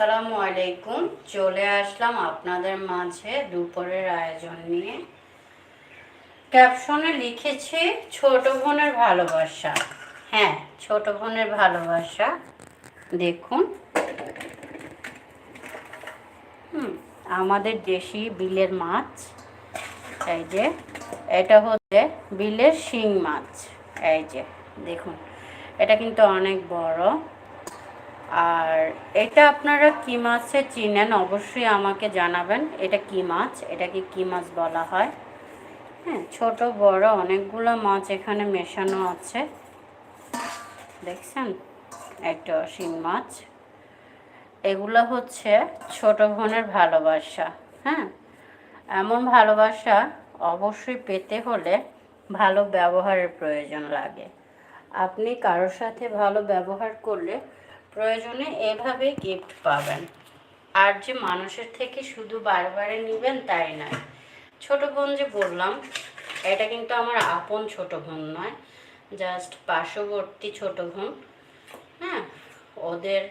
আসসালামু আলাইকুম। চলে আসলাম আপনাদের মাঝে দুপুরের আয়োজন নিয়ে। ক্যাপশনে লিখেছি, ছোট বোনের ভালোবাসা। হ্যাঁ ছোট বোনের ভালোবাসা। দেখুন। হুম, আমাদের দেশি বিলের মাছ। এই যে, এটা হচ্ছে বিলের শিং মাছ। এই যে, দেখুন। এটা কিন্তু অনেক বড়। আর এটা আপনারা কি মাছে চিনেন অবশ্যই আমাকে জানাবেন। এটা কি মাছ? এটাকে কি মাছ বলা হয়? হ্যাঁ ছোট, বড় অনেকগুলো মাছ এখানে মেশানো আছে। দেখছেন? একটা শিং মাছ। এগুলো হচ্ছে ছোট বোনের ভালোবাসা হ্যাঁ? এমন ভালোবাসা অবশ্যই পেতে হলে ভালো ব্যবহারের প্রয়োজন লাগে। আপনি কারোর সাথে ভালো ব্যবহার করলে প্রয়োজনে এভাবে গিফট পাবেন। আর যে মানুষের থেকে শুধু বারবারে নেবেন তাই নয়। ছোট বোন যে বললাম, এটা কিন্তু আমার আপন ছোট বোন নয় জাস্ট পার্শ্ববর্তী ছোট বোন। হ্যাঁ ওদের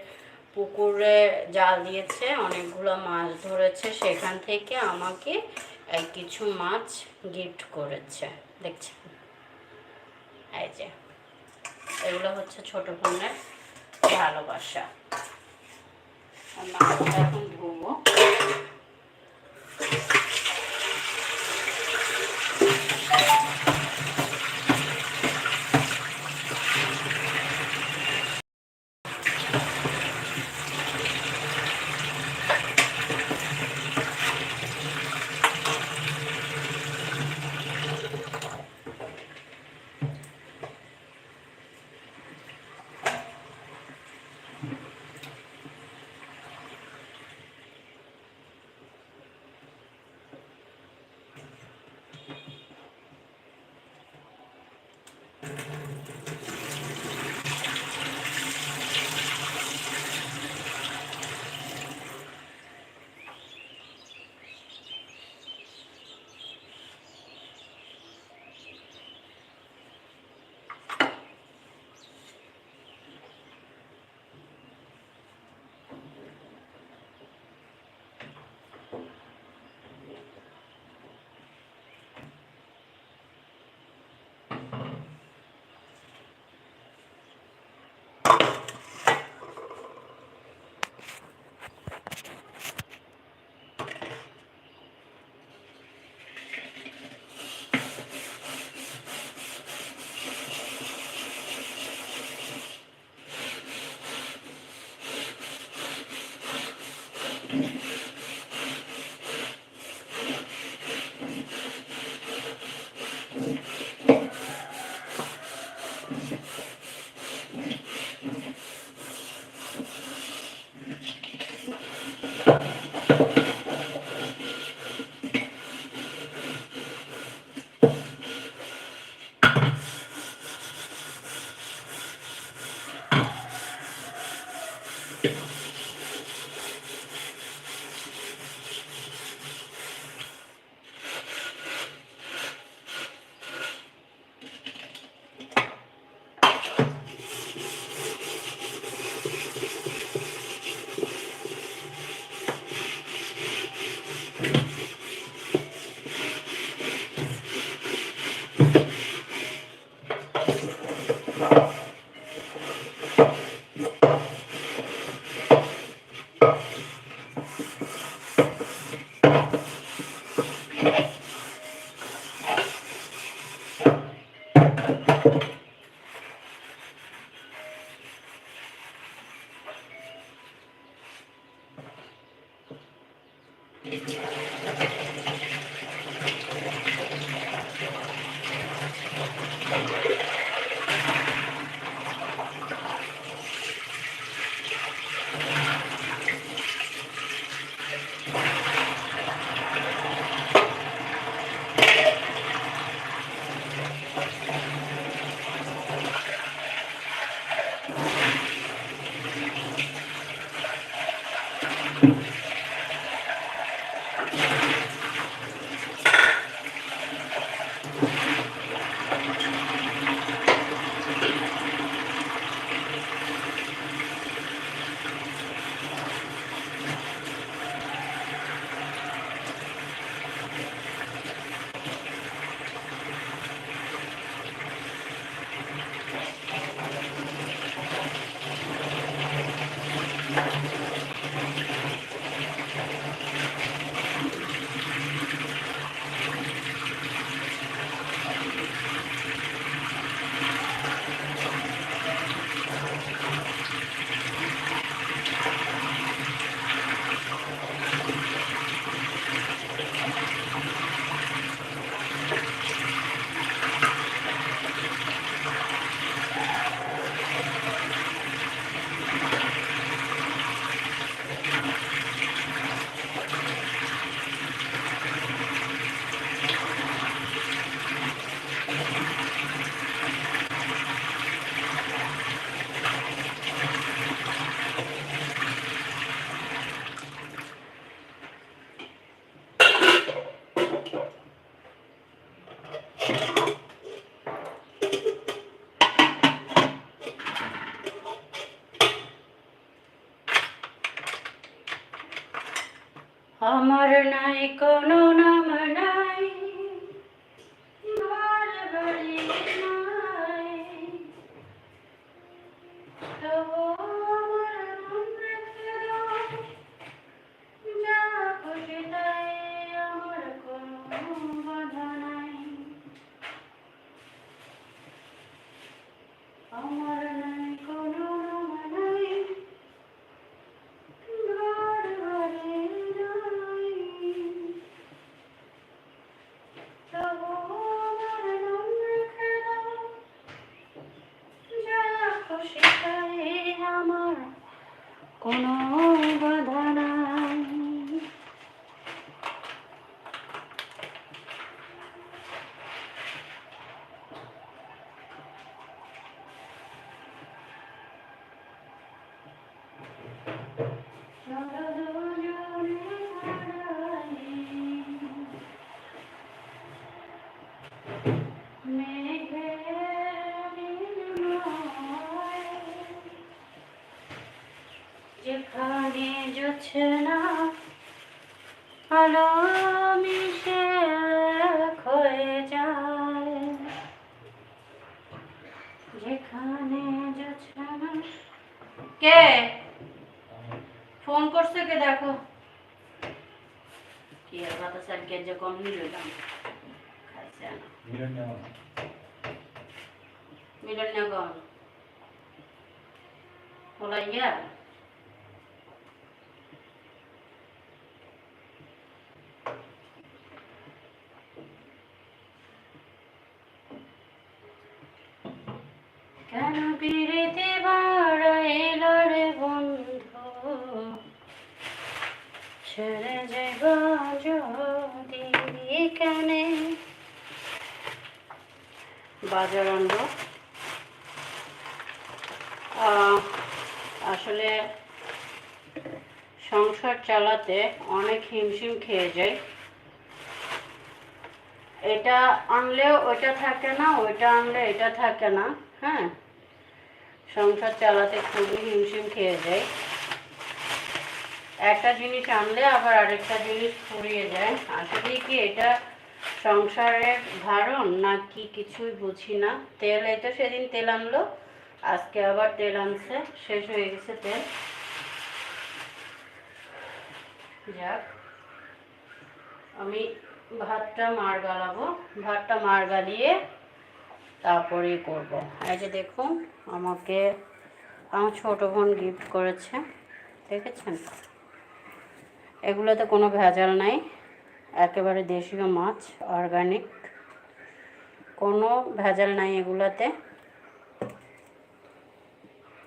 পুকুরে জাল দিয়েছে, অনেকগুলো মাছ ধরেছে, সেখান থেকে আমাকে কিছু মাছ গিফট করেছে। দেখছেন? এই যে, এগুলো হচ্ছে ছোট বোনের ভালোবাসা। মাছটা এখন ধুবো। Yeah. আমার নাই কে? ফোন করছে কে দেখো। কি আর কথা স্যার কে যে কম নিলাম খাইছে না। মিলন না কম। বলাই গিয়া কেন বিরিতে যাইবা যদি কেনে বাজার আনব। আহ, আসলে সংসার চালাতে অনেক হিমশিম খেয়ে যায়। এটা আনলে ওইটা থাকে না ওইটা আনলে এটা থাকে না হ্যাঁ? সংসার চালাতে খুবই হিমশিম খেয়ে যায়। একটা জিনিস আনলে আবার আরেকটা জিনিস ফুরিয়ে যায়। আসলে কি এটা সংসারের ধারণ না কি কিছুই বুঝি না, তেল তো সেদিন তেল আনলো, আজকে আবার তেল আনছে, শেষ হয়ে গেছে তেল। যাক, আমি ভাতটা মার গালাবো। ভাতটা মার গালিয়ে তারপরেই করব। এই যে দেখুন, আমাকে আমার ছোটো বোন গিফট করেছে। দেখেছেন? এগুলোতে কোনো ভেজাল নাই, একেবারে দেশীয় মাছ অর্গানিক কোনো ভেজাল নাই এগুলোতে।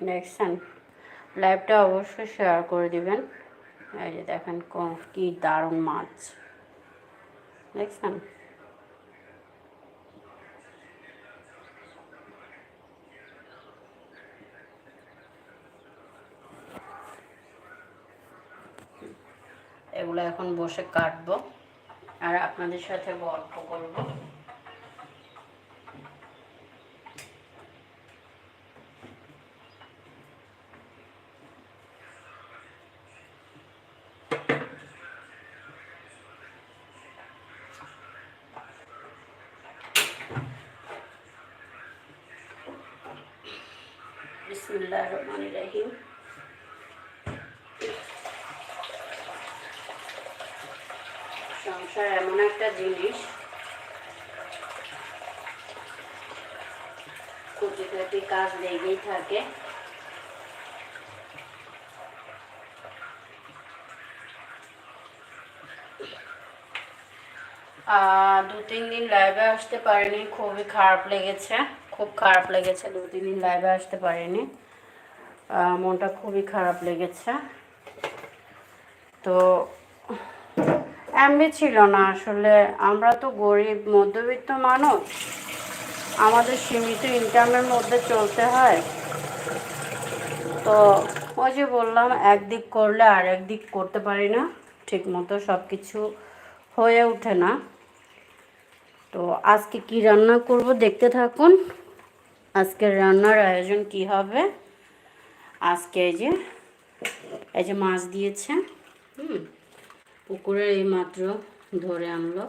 দেখছেন? লাইভটা অবশ্যই শেয়ার করে দিবেন। এই যে দেখেন কী দারুণ মাছ। দেখছেন? এগুলো এখন বসে কাটবো আর আপনাদের সাথে গল্প করব। বিসমুল্লাহ রহমান রাহিম। সংসার এমন একটা জিনিস। কুটি কুটি কাজ লেগেই থাকে। দু, তিন দিন লাইভে আসতে পারিনি, খুবই খারাপ লেগেছে। খুব খারাপ লেগেছে, দু, তিন দিন লাইভে আসতে পারিনি। মনটা খুবই খারাপ লেগেছে। তো এমনি ছিল না। আসলে আমরা তো গরিব, মধ্যবিত্ত মানুষ। আমাদের সীমিত ইনকামের মধ্যে চলতে হয়। তো ওই যে বললাম, একদিক করলে আর একদিক করতে পারি না। ঠিক মতো সব কিছু হয়ে ওঠে না। তো আজকে কি রান্না করব দেখতে থাকুন। আজকের রান্নার আয়োজন কি হবে? আজকে এই যে এই যে মাছ দিয়েছে। হুম। পুকুরে এই মাত্র ধরে আনলো।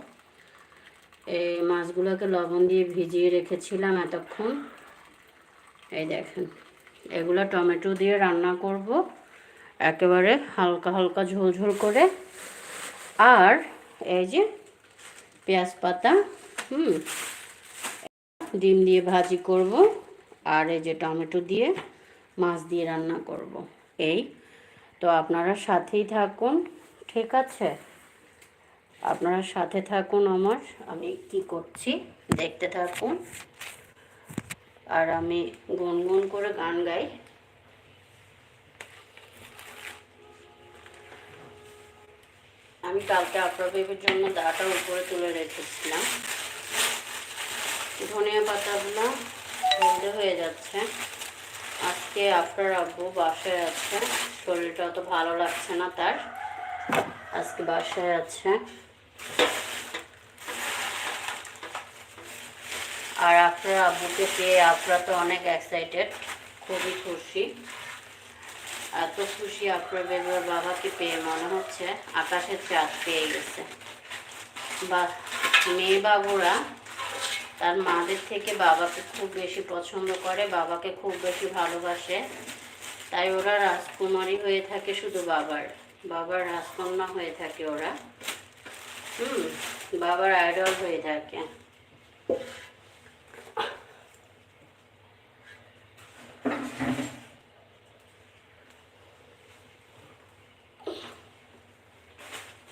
এই মাছগুলোকে লবণ দিয়ে ভিজিয়ে রেখেছিলাম এতক্ষণ। এই দেখেন, এগুলো টমেটো দিয়ে রান্না করব। একেবারে হালকা হালকা ঝোল ঝোল করে। আর এই যে পেঁয়াজ পাতা, হুম, ডিম দিয়ে ভাজি করব। আর এই যে টমেটো দিয়ে মাছ দিয়ে রান্না করব। এই, তো আপনারা সাথেই থাকুন। ঠিক আছে? আপনারা সাথে থাকুন আমার। আমি কি করছি? দেখতে থাকুন। আর আমি গুনগুন করে গান গাই। আমি কালকে আপনার জন্য দাটা উপরে তুলে রেখেছিলাম। ধনিয়া পাতাগুলো হলদে হয়ে যাচ্ছে। আজকে আপনার আব্বু বাসায় আছে। শরীরটা অত ভালো লাগছে না তার। আজকে বাসায় আছে। আর আপনার আব্বুকে পেয়ে আপনারা তো অনেক এক্সাইটেড খুবই খুশি। এত খুশি আপনার বেবুর বাবাকে পেয়ে মনে হচ্ছে, আকাশের চাঁদ পেয়ে গেছে। বা, মেয়ে বাবুরা, তার মাদের থেকে বাবাকে খুব বেশি পছন্দ করে, বাবাকে খুব বেশি ভালোবাসে। তাই ওরা রাজকুমারী হয়ে থাকে শুধু বাবার। বাবার রাজকন্যা হয়ে থাকে ওরা। হুম, বাবার আইডল হয়ে থাকে।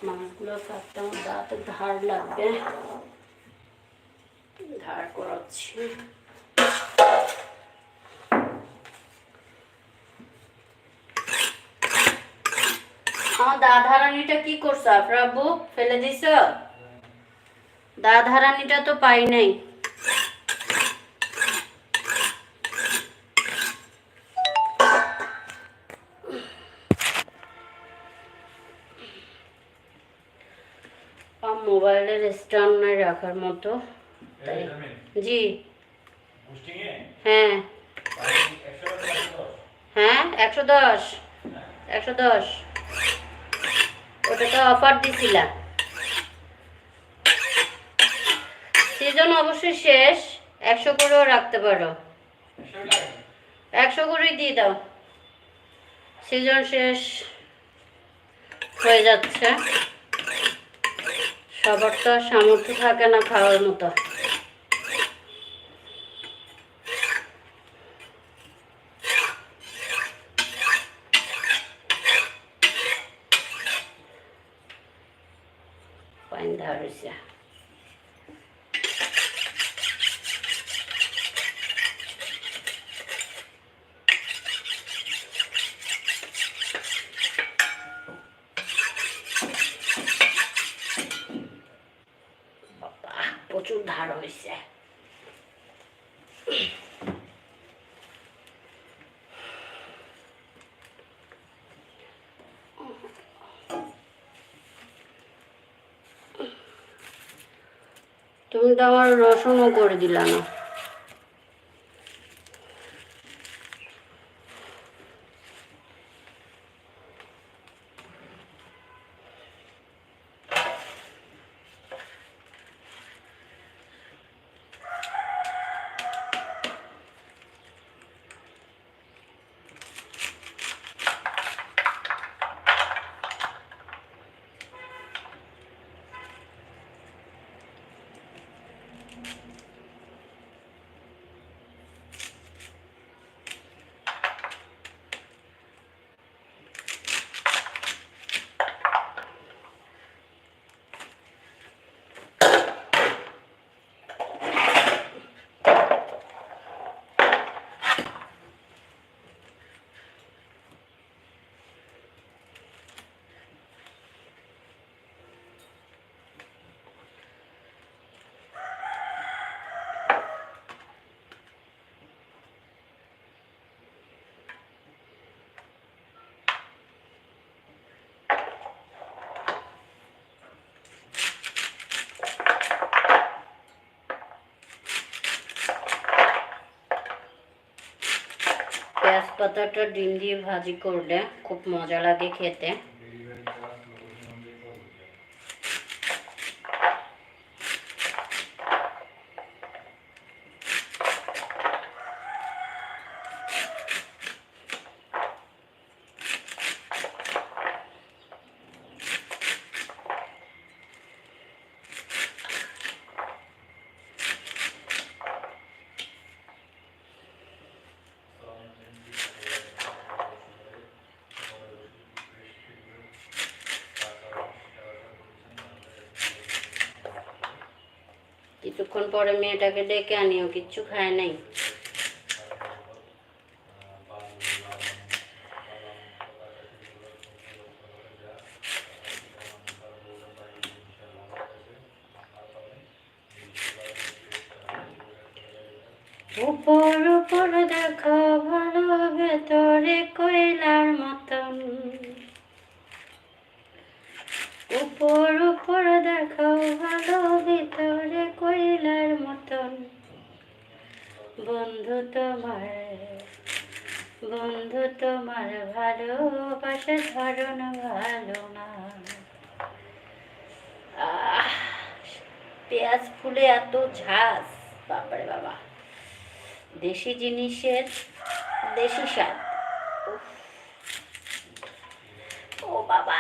মাছগুলো কাটতে আমার দাঁতে ধার লাগবে। ধার করাচ্ছি। দাধারানিটা কি করছ? আব্বু ফেলে দিছ? দাধারানিটা তো পাই নাই। মোবাইলের স্ট্যান্ড নাই রাখার মতো। জি। হ্যাঁ। হ্যাঁ একশো দশ। একশো দশ। ওটা তো অফার দিছিলাম। সিজন অবশ্যই শেষ। একশো করেও রাখতে পারো। একশো করেই দিয়ে দাও। সিজন শেষ হয়ে যাচ্ছে। সবার তো সামর্থ্য থাকে না খাওয়ার মতো। ধরেছে বাবা প্রচুর ধার হয়েছে তুমি তো আমার রসুনও করে দিলা পেঁয়াজ পাতাটা ডিম দিয়ে ভাজি করলে খুব মজা লাগে খেতে। পরে মেয়েটাকে ডেকে আনিও কিচ্ছু খায় নাই। উপর উপর দেখো ভালো ভেতরে কয়লার মতন। উপর উপর দেখো ভালো ভিতরে কয়লার মতন। বন্ধু তোমার বন্ধু তোমার ভালোবাসা ধরন ভালো না। পেঁয়াজ ফুলে এত ঝাঁস বাবারে বাবা। দেশি জিনিসের, দেশি স্বাদ। ও বাবা!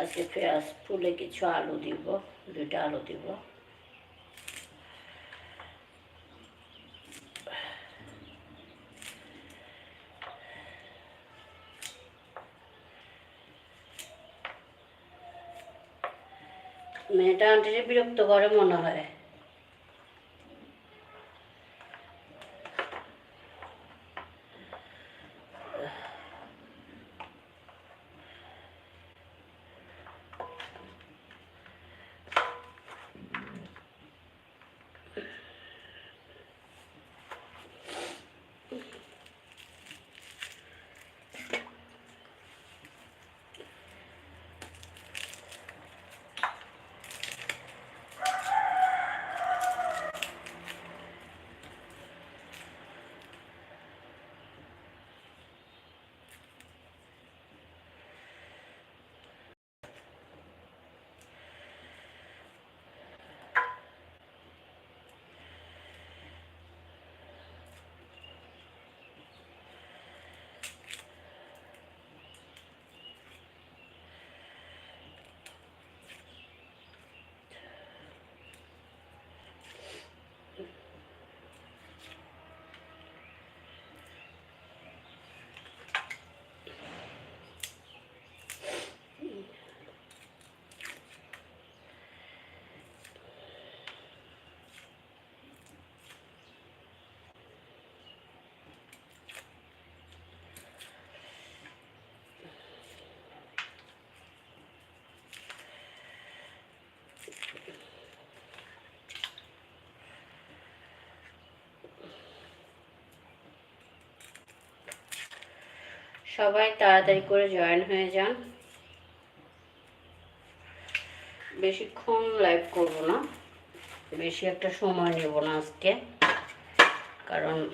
আজকে পেঁয়াজ ফুলে কিছু আলু দিব, দুইটা আলু দিব। মেয়েটা আন্টিরে বিরক্ত করে মনে হয়। সবাই তাড়াতাড়ি করে জয়েন হয়ে যান। বেশিক্ষণ লাইভ করব না। বেশি একটা সময় নেব না আজকে। কারণ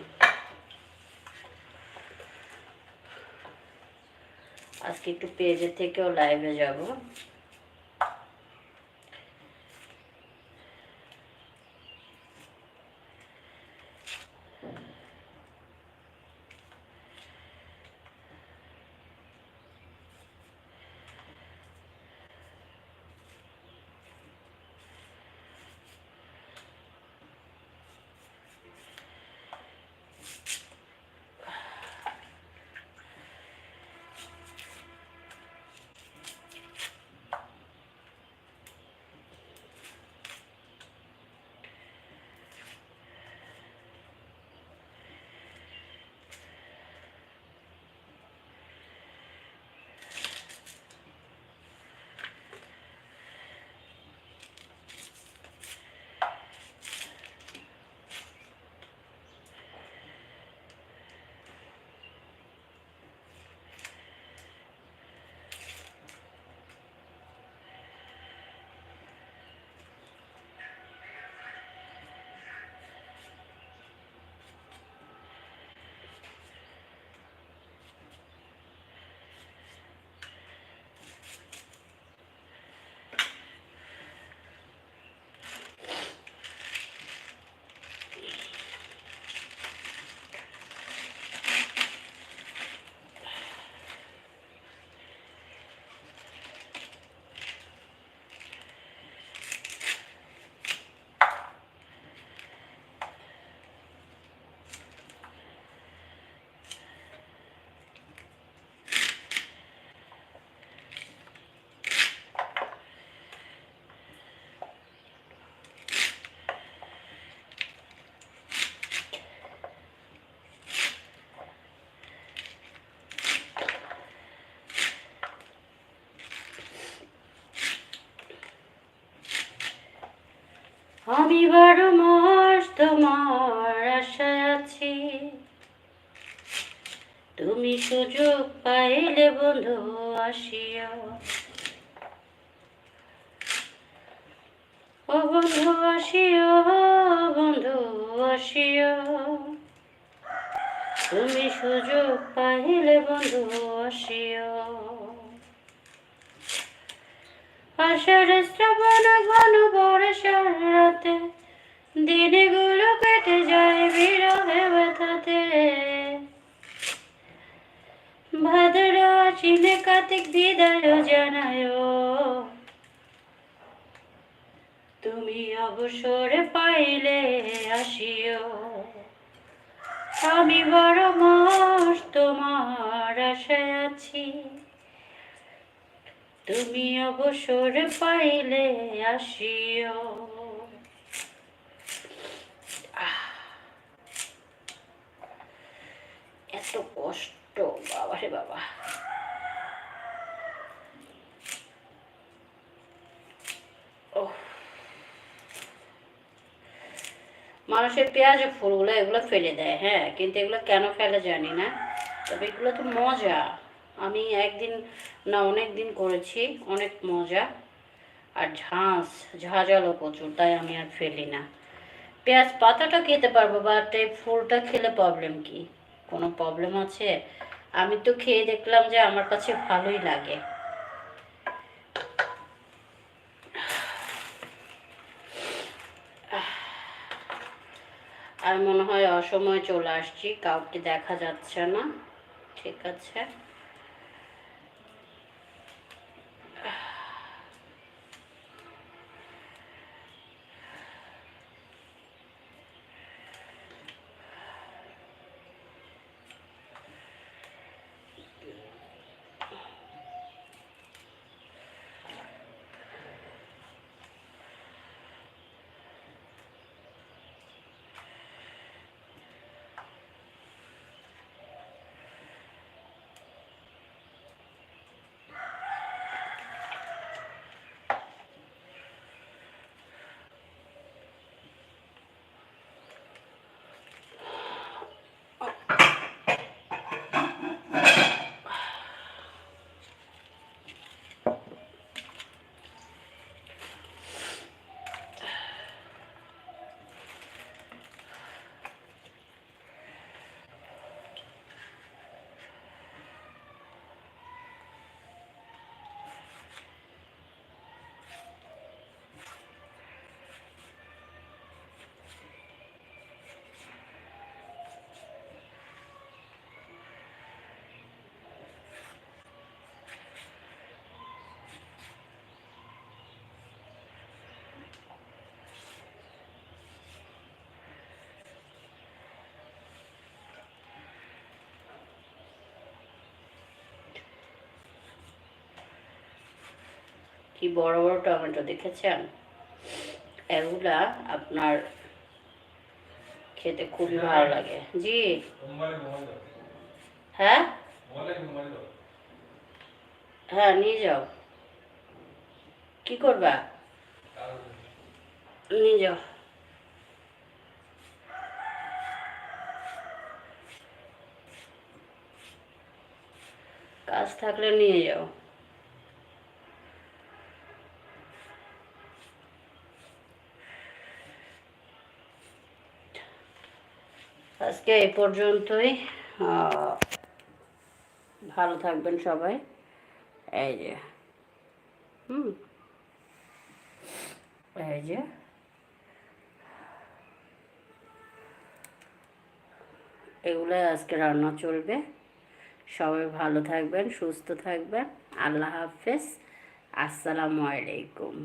আজকে একটু পেজে থেকেও লাইভে যাব। আমি বারো মাস তোমার আশায় আছি। তুমি সুযোগ পাইলে বন্ধু আসিও। ও বন্ধু আসিও বন্ধু আসিও। তুমি সুযোগ পাইলে বন্ধু আসিও। আষাঢ় শ্রাবণ ঘন বর্ষার রাতে, দিনগুলো কেটে যায় বিরহে ব্যথাতে। ভাদ্র আশ্বিনে কার্তিক বিদায় জানায়, তুমি অবসর পাইলে আসিও। আমি বড় মাস তোমার আশায় আছি। তুমি অবসর পাইলে আসিও। এত কষ্ট, বাবা রে বাবা। মানুষের পেঁয়াজের ফুলগুলো এগুলো ফেলে দেয় হ্যাঁ? কিন্তু এগুলো কেন ফেলে জানি না। তবে এগুলো তো মজা। আমি একদিন না অনেক দিন করেছি, অনেক মজা। আর ঝাঁস ঝাঁঝালো প্রচুর, তাই আমি আর ফেলি না। পেঁয়াজ পাতাটা খেতে পারব বাট এই ফুলটা খেলে প্রবলেম কি? কোনো প্রবলেম আছে? আমি তো খেয়ে দেখলাম যে আমার কাছে ভালোই লাগে। আর মনে হয় অসময়ে চলে আসছি, কাউকে দেখা যাচ্ছে না। ঠিক আছে। কি বড় বড় টমেটো দেখেছেন? এগুলা আপনার খেতে খুবই ভালো লাগে। জি। হ্যাঁ? হ্যাঁ নিয়ে যাও। কি করবা? নিয়ে যাও। কাজ থাকলে নিয়ে যাও। আজকে এই পর্যন্তই। ভালো থাকবেন সবাই। এই যে, হুম, এই যে, এগুলো আজকে রান্না চলবে। সবাই ভালো থাকবেন, সুস্থ থাকবেন। আল্লাহ হাফেজ। আসসালামু আলাইকুম।